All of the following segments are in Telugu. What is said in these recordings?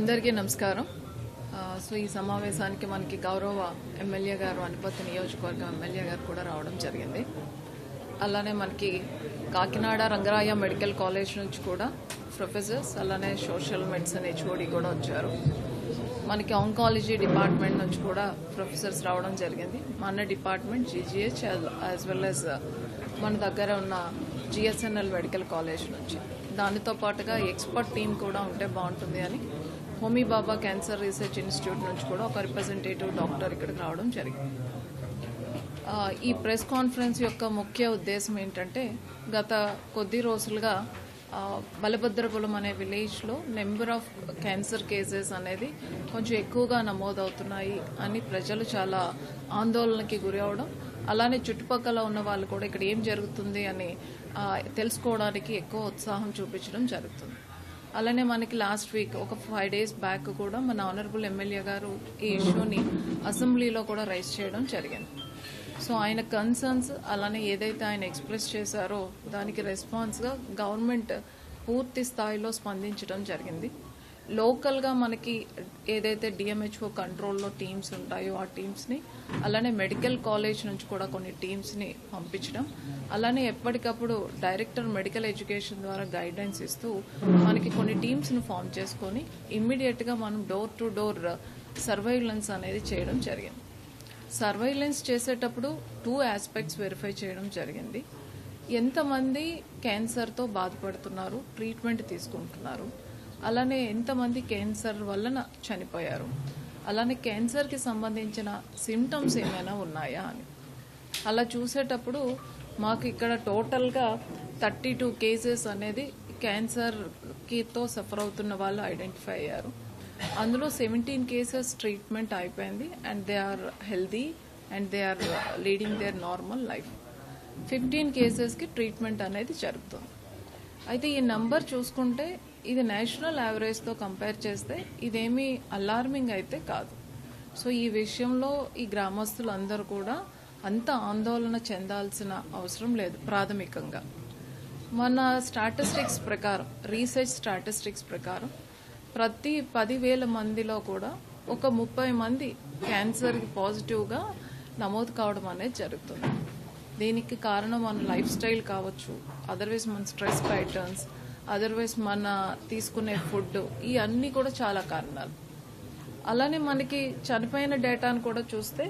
అందరికీ నమస్కారం. సో ఈ సమావేశానికి మనకి గౌరవ ఎమ్మెల్యే గారు అనుపతి నియోజకవర్గం ఎమ్మెల్యే గారు కూడా రావడం జరిగింది. అలానే మనకి కాకినాడ రంగరాయ మెడికల్ కాలేజ్ నుంచి కూడా ప్రొఫెసర్స్ అలానే సోషల్ మెడిసిన్ హెచ్ఓడి కూడా వచ్చారు. మనకి ఆంకాలజీ డిపార్ట్మెంట్ నుంచి కూడా ప్రొఫెసర్స్ రావడం జరిగింది. మన department GGH as well as మన దగ్గర ఉన్న జిఎస్ఎన్ఎల్ మెడికల్ కాలేజ్ నుంచి. దానితో పాటుగా ఎక్స్పర్ట్ టీం కూడా ఉంటే బాగుంటుంది అని Homi Bhabha cancer research institute నుంచి కూడా ఒక రిప్రజెంటేటివ్ డాక్టర్ ఇక్కడికి రావడం జరిగింది. ఈ ప్రెస్ కాన్ఫరెన్స్ యొక్క ముఖ్య ఉద్దేశం ఏంటంటే గత కొద్ది రోజులుగా ఆ, బలభద్రపురం అనే విలేజ్లో నెంబర్ ఆఫ్ క్యాన్సర్ కేసెస్ అనేది కొంచెం ఎక్కువగా నమోదవుతున్నాయి అని ప్రజలు చాలా ఆందోళనకి గురి అవడం అలానే చుట్టుపక్కల ఉన్న వాళ్ళు కూడా ఇక్కడ ఏం జరుగుతుంది అని తెలుసుకోవడానికి ఎక్కువ ఉత్సాహం చూపించడం జరుగుతుంది. అలానే మనకి లాస్ట్ వీక్ ఒక ఫైవ్ డేస్ బ్యాక్ కూడా మన ఆనరబుల్ ఎమ్మెల్యే గారు ఈ ఇష్యూని అసెంబ్లీలో కూడా రైజ్ చేయడం జరిగింది. సో ఆయన కన్సర్న్స్ అలానే ఏదైతే ఆయన ఎక్స్ప్రెస్ చేశారో దానికి రెస్పాన్స్గా గవర్నమెంట్ పూర్తి స్థాయిలో స్పందించడం జరిగింది. లోకల్గా మనకి ఏదైతే డిఎంహెచ్ఓ కంట్రోల్లో టీమ్స్ ఉంటాయో ఆ టీమ్స్ని అలానే మెడికల్ కాలేజ్ నుంచి కూడా కొన్ని టీమ్స్ని పంపించడం అలానే ఎప్పటికప్పుడు డైరెక్టర్ మెడికల్ ఎడ్యుకేషన్ ద్వారా గైడెన్స్ ఇస్తూ మనకి కొన్ని టీమ్స్ను ఫామ్ చేసుకొని ఇమ్మీడియట్గా మనం డోర్ టు డోర్ సర్వైలెన్స్ అనేది చేయడం జరిగింది. సర్వైలెన్స్ చేసేటప్పుడు టూ ఆస్పెక్ట్స్ వెరిఫై చేయడం జరిగింది. ఎంతమంది క్యాన్సర్తో బాధపడుతున్నారు ట్రీట్మెంట్ తీసుకుంటున్నారు అలానే ఎంతమంది క్యాన్సర్ వలన చనిపోయారు? అలానే క్యాన్సర్కి సంబంధించిన సిమ్టమ్స్ ఏమైనా ఉన్నాయా అని. అలా చూసేటప్పుడు మాకు ఇక్కడ టోటల్గా థర్టీ టూ కేసెస్ అనేది క్యాన్సర్కితో సఫర్ అవుతున్న వాళ్ళు ఐడెంటిఫై అయ్యారు. అందులో సెవెంటీన్ కేసెస్ ట్రీట్మెంట్ అయిపోయింది. And they are healthy and they are leading their normal life. Fifteen కేసెస్కి treatment అనేది జరుగుతుంది. అయితే ఈ నంబర్ చూసుకుంటే ఇది నేషనల్ యావరేజ్తో కంపేర్ చేస్తే ఇదేమీ అలార్మింగ్ అయితే కాదు. సో ఈ విషయంలో ఈ గ్రామస్తులు అందరూ కూడా అంత ఆందోళన చెందాల్సిన అవసరం లేదు ప్రాథమికంగా. మన స్టాటిస్టిక్స్ ప్రకారం రీసెర్చ్ స్టాటిస్టిక్స్ ప్రకారం ప్రతి పదివేల మందిలో కూడా ఒక ముప్పై మంది క్యాన్సర్కి పాజిటివ్గా నమోదు కావడం అనేది జరుగుతుంది. దీనికి కారణం మన లైఫ్ స్టైల్ కావచ్చు అదర్వైజ్ మన స్ట్రెస్ ప్యాటర్న్స్ అదర్వైజ్ మన తీసుకునే ఫుడ్ ఈ అన్ని కూడా చాలా కారణాలు. అలానే మనకి చనిపోయిన డేటాను కూడా చూస్తే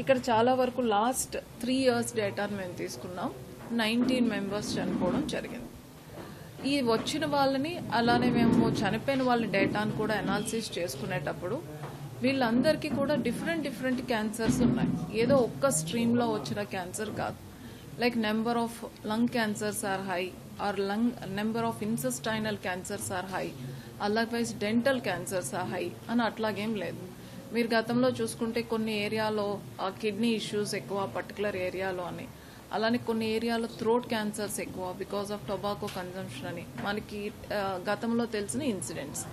ఇక్కడ చాలా వరకు లాస్ట్ త్రీ ఇయర్స్ డేటాను మేము తీసుకున్నాం. నైన్టీన్ మెంబర్స్ చనిపోవడం జరిగింది. ఈ వచ్చిన వాళ్ళని అలానే మేము చనిపోయిన వాళ్ళ డేటాను కూడా అనాలిసిస్ చేసుకునేటప్పుడు వీళ్ళందరికీ కూడా డిఫరెంట్ డిఫరెంట్ క్యాన్సర్స్ ఉన్నాయి. ఏదో ఒక్క స్ట్రీమ్లో వచ్చిన క్యాన్సర్ కాదు. Like number of lung cancers are high are lung number of intestinal cancers are high otherwise dental cancers are high అని అట్లాగేం లేదు. మీరు గతంలో చూసుకుంటే కొన్ని ఏరియాలో కిడ్నీ ఇష్యూస్ ఎక్కువ పర్టికులర్ ఏరియాలో అని. అలానే కొన్ని ఏరియాలో థ్రోట్ క్యాన్సర్స్ ఎక్కువ బికాస్ ఆఫ్ టొబాకో కన్జంప్షన్ అని. మనకి గతంలో తెలిసిన ఇన్సిడెంట్స్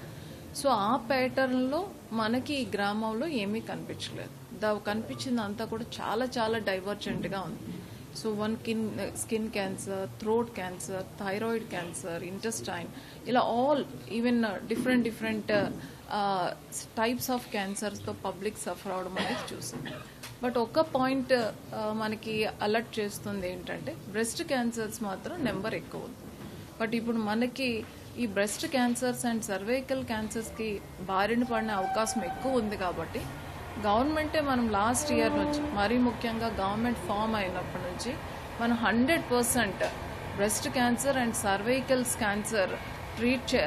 సో ఆ ప్యాటర్న్లో మనకి ఈ గ్రామంలో ఏమీ కనిపించలేదు. దా కనిపించింది అంతా కూడా చాలా చాలా డైవర్జెంట్గా ఉంది. So one kin skin cancer throat cancer thyroid cancer intestine ఇలా all even different different types of క్యాన్సర్స్తో public suffer అవడం అనేది చూసాం. బట్ ఒక పాయింట్ uh, మనకి అలర్ట్ చేస్తుంది ఏంటంటే బ్రెస్ట్ క్యాన్సర్స్ మాత్రం నెంబర్ ఎక్కువ ఉంది. బట్ ఇప్పుడు మనకి ఈ బ్రెస్ట్ క్యాన్సర్స్ అండ్ సర్వైకల్ క్యాన్సర్స్కి బారిన పడిన అవకాశం ఎక్కువ ఉంది కాబట్టి గవర్నమెంటే మనం లాస్ట్ ఇయర్ నుంచి మరీ ముఖ్యంగా గవర్నమెంట్ ఫామ్ అయినప్పటి నుంచి మనం hundred percent breast cancer and cervicals cancer treat చే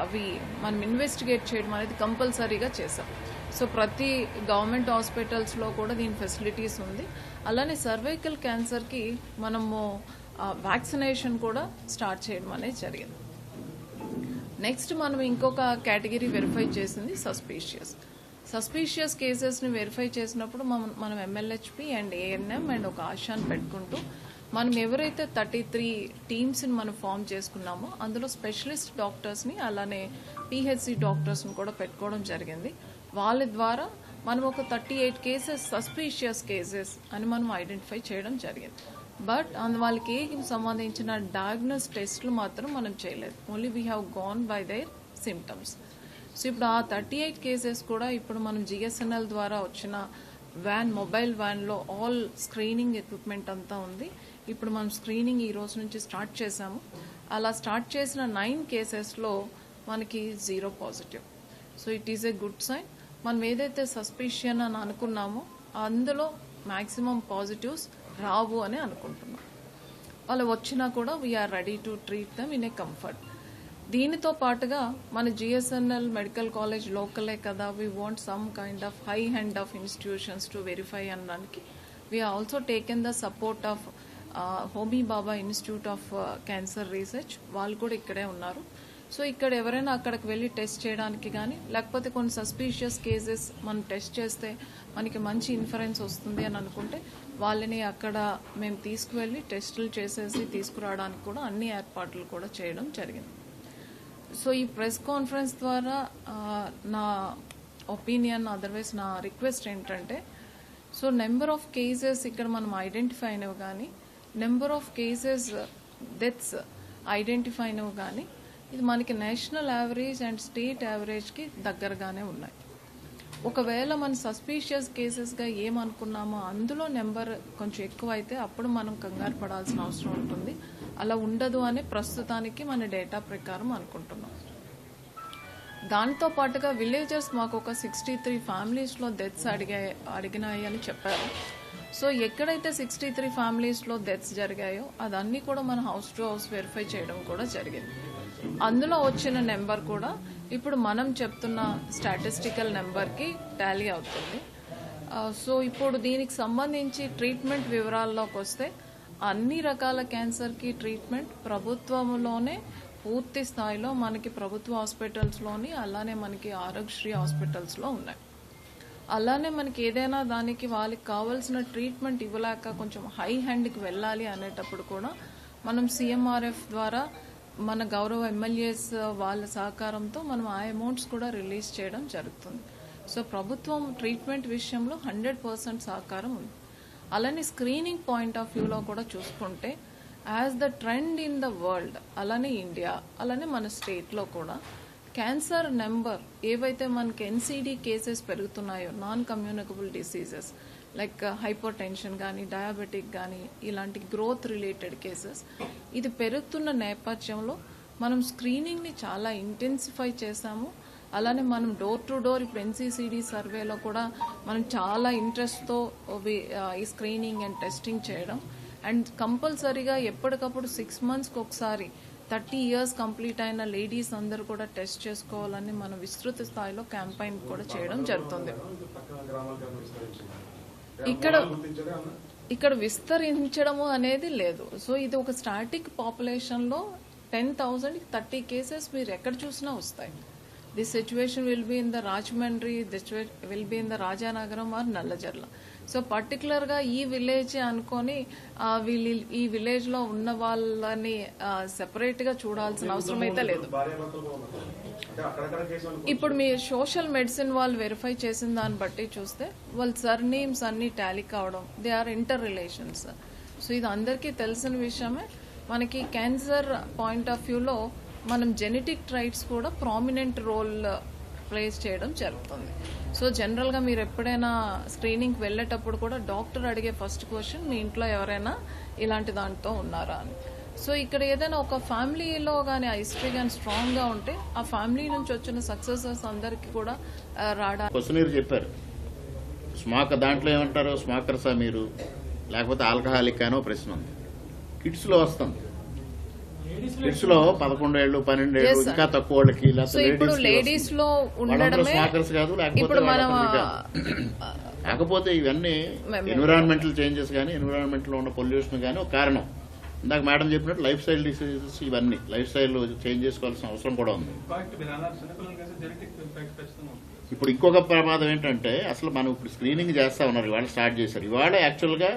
అవి మనం ఇన్వెస్టిగేట్ చేయడం అనేది కంపల్సరీగా చేసాం సో ప్రతి గవర్నమెంట్ హాస్పిటల్స్లో కూడా దీని ఫెసిలిటీస్ ఉంది. అలానే సర్వైకల్ క్యాన్సర్కి మనము వ్యాక్సినేషన్ కూడా స్టార్ట్ చేయడం అనేది జరిగింది. నెక్స్ట్ మనం ఇంకొక కేటగిరీ వెరిఫై చేసింది సస్పీషియస్. సస్పీషియస్ కేసెస్ని వెరిఫై చేసినప్పుడు మనం మనం ఎంఎల్హెచ్పి అండ్ ఏఎన్ఎం అండ్ ఒక ఆశాన్ పెట్టుకుంటూ మనం ఎవరైతే థర్టీ త్రీ టీమ్స్ని మనం ఫామ్ చేసుకున్నామో అందులో స్పెషలిస్ట్ డాక్టర్స్ని అలానే పిహెచ్సి డాక్టర్స్ని కూడా పెట్టుకోవడం జరిగింది. వాళ్ళ ద్వారా మనం ఒక thirty eight cases suspicious cases అని మనం ఐడెంటిఫై చేయడం జరిగింది. బట్ అందు వాళ్ళకి సంబంధించిన డయాగ్నోస్ టెస్ట్లు మాత్రం మనం చేయలేదు. Only we have gone by their symptoms so ఇప్పుడు ఆ థర్టీ ఎయిట్ కేసెస్ కూడా ఇప్పుడు మనం జిఎస్ఎన్ఎల్ ద్వారా వచ్చిన వ్యాన్ మొబైల్ వ్యాన్లో ఆల్ స్క్రీనింగ్ ఎక్విప్మెంట్ అంతా ఉంది. ఇప్పుడు మనం స్క్రీనింగ్ ఈ రోజు నుంచి స్టార్ట్ చేశాము. అలా స్టార్ట్ చేసిన నైన్ కేసెస్లో మనకి zero positive. So it is a good sign. మనం ఏదైతే సస్పిషియన్ అని అనుకున్నామో అందులో మ్యాక్సిమం పాజిటివ్స్ రావు అని అనుకుంటున్నాం. వాళ్ళు వచ్చినా కూడా we are ready to treat them in a comfort దీనితో పాటుగా మన జిఎస్ఎన్ఎల్ మెడికల్ కాలేజ్ లోకలే కదా. We want some kind of high hand of institutions to verify అనడానికి. We also taken the support of Homi Bhabha institute of cancer research వాళ్ళు కూడా ఇక్కడే ఉన్నారు. సో ఇక్కడ ఎవరైనా అక్కడికి వెళ్ళి టెస్ట్ చేయడానికి కానీ లేకపోతే కొన్ని సస్పీషియస్ కేసెస్ మనం టెస్ట్ చేస్తే మనకి మంచి ఇన్ఫరెన్స్ వస్తుంది అని అనుకుంటే వాళ్ళని అక్కడ మేము తీసుకువెళ్ళి టెస్టులు చేసేసి తీసుకురావడానికి కూడా అన్ని ఏర్పాట్లు కూడా చేయడం జరిగింది. సో ఈ ప్రెస్ కాన్ఫరెన్స్ ద్వారా నా ఒపీనియన్ అదర్వైజ్ నా రిక్వెస్ట్ ఏంటంటే సో నెంబర్ ఆఫ్ కేసెస్ ఇక్కడ మనం ఐడెంటిఫై అయినవి కానీ number of cases deaths identify అయినవి కానీ ఇది మనకి నేషనల్ యావరేజ్ అండ్ స్టేట్ యావరేజ్కి దగ్గరగానే ఉన్నాయి. ఒకవేళ మన సస్పీషియస్ కేసెస్గా ఏమనుకున్నామో అందులో నెంబర్ కొంచెం ఎక్కువ అయితే అప్పుడు మనం కంగారు పడాల్సిన అవసరం ఉంటుంది. అలా ఉండదు అని ప్రస్తుతానికి మన డేటా ప్రకారం అనుకుంటున్నాం. దాంతో పాటుగా విలేజర్స్ మాకు ఒక సిక్స్టీ త్రీ ఫ్యామిలీస్లో డెత్స్ అడిగా అడిగినాయి అని చెప్పారు. సో ఎక్కడైతే సిక్స్టీ త్రీ ఫ్యామిలీస్లో డెత్స్ జరిగాయో అదన్నీ కూడా మన హౌస్ టు హౌస్ వెరిఫై చేయడం కూడా జరిగింది. అందులో వచ్చిన నెంబర్ కూడా ఇప్పుడు మనం చెప్తున్న స్టాటిస్టికల్ నెంబర్కి టాలీ అవుతుంది. సో ఇప్పుడు దీనికి సంబంధించి ట్రీట్మెంట్ వివరాల్లోకి వస్తే అన్ని రకాల క్యాన్సర్కి ట్రీట్మెంట్ ప్రభుత్వంలోనే పూర్తి స్థాయిలో మనకి ప్రభుత్వ హాస్పిటల్స్లోని అలానే మనకి ఆరోగ్యశ్రీ హాస్పిటల్స్లో ఉన్నాయి. అలానే మనకి ఏదైనా దానికి వాళ్ళకి కావాల్సిన ట్రీట్మెంట్ ఇవ్వలేక కొంచెం హై హ్యాండ్కి వెళ్ళాలి అనేటప్పుడు కూడా మనం సిఎంఆర్ఎఫ్ ద్వారా మన గౌరవ ఎమ్మెల్యేస్ వాళ్ళ సహకారంతో మనం ఆ అమౌంట్స్ కూడా రిలీజ్ చేయడం జరుగుతుంది. సో ప్రభుత్వం ట్రీట్మెంట్ విషయంలో హండ్రెడ్ పర్సెంట్ సహకారం ఉంది. అలానే స్క్రీనింగ్ పాయింట్ ఆఫ్ వ్యూలో కూడా చూసుకుంటే as the trend in the world అలానే ఇండియా అలానే మన స్టేట్లో కూడా క్యాన్సర్ నెంబర్ ఏవైతే మనకి NCD cases పెరుగుతున్నాయో non communicable diseases like hypertension కానీ డయాబెటిక్ కానీ ఇలాంటి గ్రోత్ రిలేటెడ్ కేసెస్ ఇది పెరుగుతున్న నేపథ్యంలో మనం స్క్రీనింగ్ని చాలా ఇంటెన్సిఫై చేశాము అలానే మనం డోర్ టు డోర్ ఇప్పుడు ఎన్సీసీడీ సర్వేలో కూడా మనం చాలా ఇంట్రెస్ట్తో uh, uh, ఈ స్క్రీనింగ్ అండ్ టెస్టింగ్ చేయడం. అండ్ కంపల్సరీగా ఎప్పటికప్పుడు సిక్స్ మంత్స్కి ఒకసారి థర్టీ ఇయర్స్ కంప్లీట్ అయిన లేడీస్ అందరూ కూడా టెస్ట్ చేసుకోవాలని మనం విస్తృత స్థాయిలో క్యాంపైన్ కూడా చేయడం జరుగుతుంది. ఇక్కడ ఇక్కడ విస్తరించడము అనేది లేదు. సో ఇది ఒక స్టాటిక్ పాపులేషన్లో టెన్ థౌజండ్ థర్టీ కేసెస్ మీరు ఎక్కడ చూసినా వస్తాయి. This situation will be in the Rajahmundry will be in the Rajanagaram or Nallajerla so పర్టికులర్గా ఈ విలేజ్ అనుకొని వీళ్ళు ఈ విలేజ్లో ఉన్న వాళ్ళని సెపరేట్గా చూడాల్సిన అవసరం అయితే లేదు. ఇప్పుడు మీ సోషల్ మెడిసిన్ వాళ్ళు వెరిఫై చేసిన దాన్ని బట్టి చూస్తే వాళ్ళ సర్ నేమ్స్ అన్ని టాలీ కావడం they are interrelations so ఇది అందరికీ తెలిసిన విషయమే. మనకి క్యాన్సర్ పాయింట్ ఆఫ్ వ్యూలో మనం జెనెటిక్ ట్రైట్స్ కూడా ప్రామినెంట్ రోల్ ప్లేస్ చేయడం జరుగుతుంది. సో జనరల్గా మీరు ఎప్పుడైనా స్క్రీనింగ్కి వెళ్ళేటప్పుడు కూడా డాక్టర్ అడిగే ఫస్ట్ క్వశ్చన్ మీ ఇంట్లో ఎవరైనా ఇలాంటి దాంతో ఉన్నారా అని. సో ఇక్కడ ఏదైనా ఒక ఫ్యామిలీలో కానీ ఆ హిస్టరీ కానీ స్ట్రాంగ్గా ఉంటే ఆ ఫ్యామిలీ నుంచి వచ్చిన సక్సెసెస్ అందరికీ కూడా uh, రావడానికి చెప్పారు. స్మాక్ దాంట్లో ఏమంటారు? స్మాకర్సా మీరు? లేకపోతే ఆల్కహాలిక్ అనో ప్రశ్న ఉంది. కిడ్స్లో వస్తుంది. కిడ్స్లో పదకొండేళ్ళు పన్నెండేళ్ళు Yes, sir. ఇంకా తక్కువ వాళ్ళకి సో ఇప్పుడు లేడీస్లో ఉండడమే కాదు ఇప్పుడు మనం. కాకపోతే ఇవన్నీ ఎన్విరాన్మెంటల్ చేంజెస్ కానీ ఎన్విరాన్మెంట్లో ఉన్న పొల్యూషన్ కానీ ఒక కారణం. ఇందాక మేడం చెప్పినట్టు లైఫ్ స్టైల్ డిసీజెస్ ఇవన్నీ లైఫ్ స్టైల్ చేంజ్ చేసుకోవాల్సిన అవసరం కూడా ఉంది. ఇప్పుడు ఇంకొక ప్రమాదం ఏంటంటే అసలు మనం ఇప్పుడు స్క్రీనింగ్ చేస్తా ఉన్నారు ఇవాళ స్టార్ట్ చేశారు. ఇవాళ యాక్చువల్గా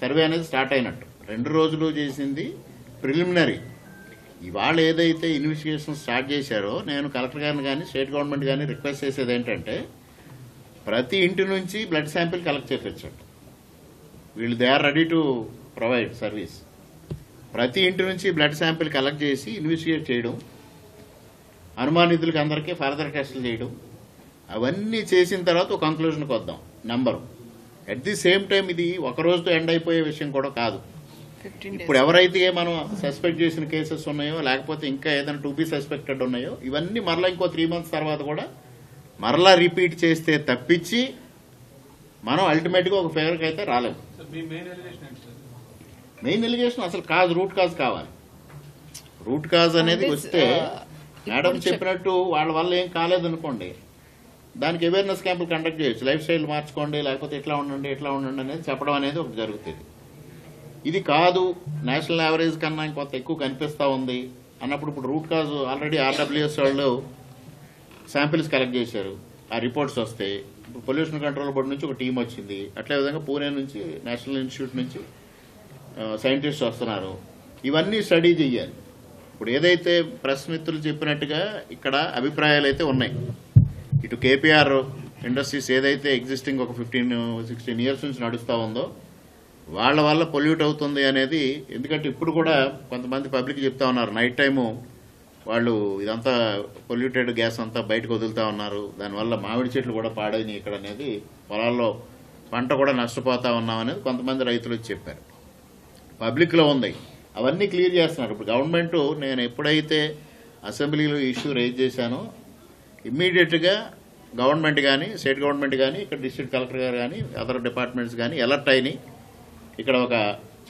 సర్వే అనేది స్టార్ట్ అయినట్టు. రెండు రోజులు చేసింది ప్రిలిమినరీ. ఇవాళ ఏదైతే ఇన్వెస్టిగేషన్ స్టార్ట్ చేశారో నేను కలెక్టర్ గారిని కానీ స్టేట్ గవర్నమెంట్ కానీ రిక్వెస్ట్ చేసేది ఏంటంటే ప్రతి ఇంటి నుంచి బ్లడ్ శాంపిల్ కలెక్ట్ చేపించండి వీళ్ళు they are ready to provide service. ప్రతి ఇంటి నుంచి బ్లడ్ శాంపిల్ కలెక్ట్ చేసి ఇన్వెస్టిగేట్ చేయడం అనుమానితులకి అందరికీ ఫర్దర్ టెస్టులు చేయడం అవన్నీ చేసిన తర్వాత ఒక కంక్లూజన్కి వద్దాం. Number at the same time ఇది ఒక రోజుతో ఎండ్ అయిపోయే విషయం కూడా కాదు. ఇప్పుడు ఎవరైతే మనం సస్పెక్ట్ చేసిన కేసెస్ ఉన్నాయో లేకపోతే ఇంకా ఏదైనా టు బి సస్పెక్టెడ్ ఉన్నాయో ఇవన్నీ మరలా ఇంకో త్రీ మంత్స్ తర్వాత కూడా మరలా రిపీట్ చేస్తే తప్పించి మనం అల్టిమేట్గా ఒక ఫేవర్కి అయితే రాలేము. మీ మెయిన్ ఎలిగేషన్ ఏంటి సార్? మెయిన్ ఎలిగేషన్ అసలు కాజ్ రూట్ కాజ్ కావాలి. రూట్ కాజ్ అనేది వస్తే మేడం చెప్- చెప్పినట్టు వాళ్ళ వల్ల ఏం కాలేదనుకోండి దానికి అవేర్నెస్ క్యాంపులు కండక్ట్ చేయొచ్చు. లైఫ్ స్టైల్ మార్చుకోండి లేకపోతే ఇట్లా ఉండండి ఇట్లా ఉండండి అనేది చెప్పడం అనేది ఒకటి జరుగుతుంది. ఇది కాదు నేషనల్ యావరేజ్ కన్నా ఇంకొంత ఎక్కువ కనిపిస్తా ఉంది అన్నప్పుడు ఇప్పుడు రూట్ కాజ్ ఆల్రెడీ ఆర్డబ్ల్యూఎస్ వాళ్ళు శాంపిల్స్ కలెక్ట్ చేశారు. ఆ రిపోర్ట్స్ వస్తాయి ఇప్పుడు పొల్యూషన్ కంట్రోల్ బోర్డు నుంచి ఒక టీం వచ్చింది. అట్లే విధంగా పూణే నుంచి నేషనల్ ఇన్స్టిట్యూట్ నుంచి సైంటిస్ట్ వస్తున్నారు. ఇవన్నీ స్టడీ చేయాలి ఇప్పుడు ఏదైతే ప్రెస్ మిత్రులు చెప్పినట్టుగా ఇక్కడ అభిప్రాయాలు అయితే ఉన్నాయి. ఇటు కేపీఆర్ ఇండస్ట్రీస్ ఏదైతే ఎగ్జిస్టింగ్ ఒక ఫిఫ్టీన్ సిక్స్టీన్ ఇయర్స్ నుంచి నడుస్తూ ఉందో వాళ్ళ వల్ల పొల్యూట్ అవుతుంది అనేది ఎందుకంటే ఇప్పుడు కూడా కొంతమంది పబ్లిక్ చెప్తా ఉన్నారు. నైట్ టైము వాళ్ళు ఇదంతా పొల్యూటెడ్ గ్యాస్ అంతా బయటకు వదులుతా ఉన్నారు. దానివల్ల మామిడి చెట్లు కూడా పాడైనాయి ఇక్కడ అనేది. పొలాల్లో పంట కూడా నష్టపోతా ఉన్నాం అనేది కొంతమంది రైతులు చెప్పారు. పబ్లిక్లో ఉంది. అవన్నీ క్లియర్ చేస్తున్నారు. ఇప్పుడు గవర్నమెంట్ నేను ఎప్పుడైతే అసెంబ్లీలో ఇష్యూ రైజ్ చేశానో ఇమ్మీడియట్గా గవర్నమెంట్ కానీ స్టేట్ గవర్నమెంట్ కానీ ఇక్కడ డిస్ట్రిక్ట్ కలెక్టర్ గారు కానీ అదర్ డిపార్ట్మెంట్స్ కానీ అలర్ట్ అయినాయి. ఇక్కడ ఒక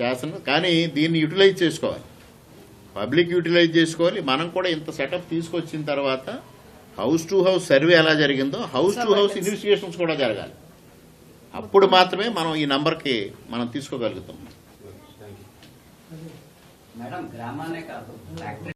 చేస్తున్నారు కానీ దీన్ని యూటిలైజ్ చేసుకోవాలి. పబ్లిక్ యూటిలైజ్ చేసుకోవాలి. మనం కూడా ఇంత సెటప్ తీసుకొచ్చిన తర్వాత హౌస్ టు హౌస్ సర్వే ఎలా జరిగిందో హౌస్ టు హౌస్ ఇన్వెస్టిగేషన్స్ కూడా జరగాలి. అప్పుడు మాత్రమే మనం ఈ నంబర్కి మనం తీసుకోగలుగుతాం. మేడం గ్రామానే కాదు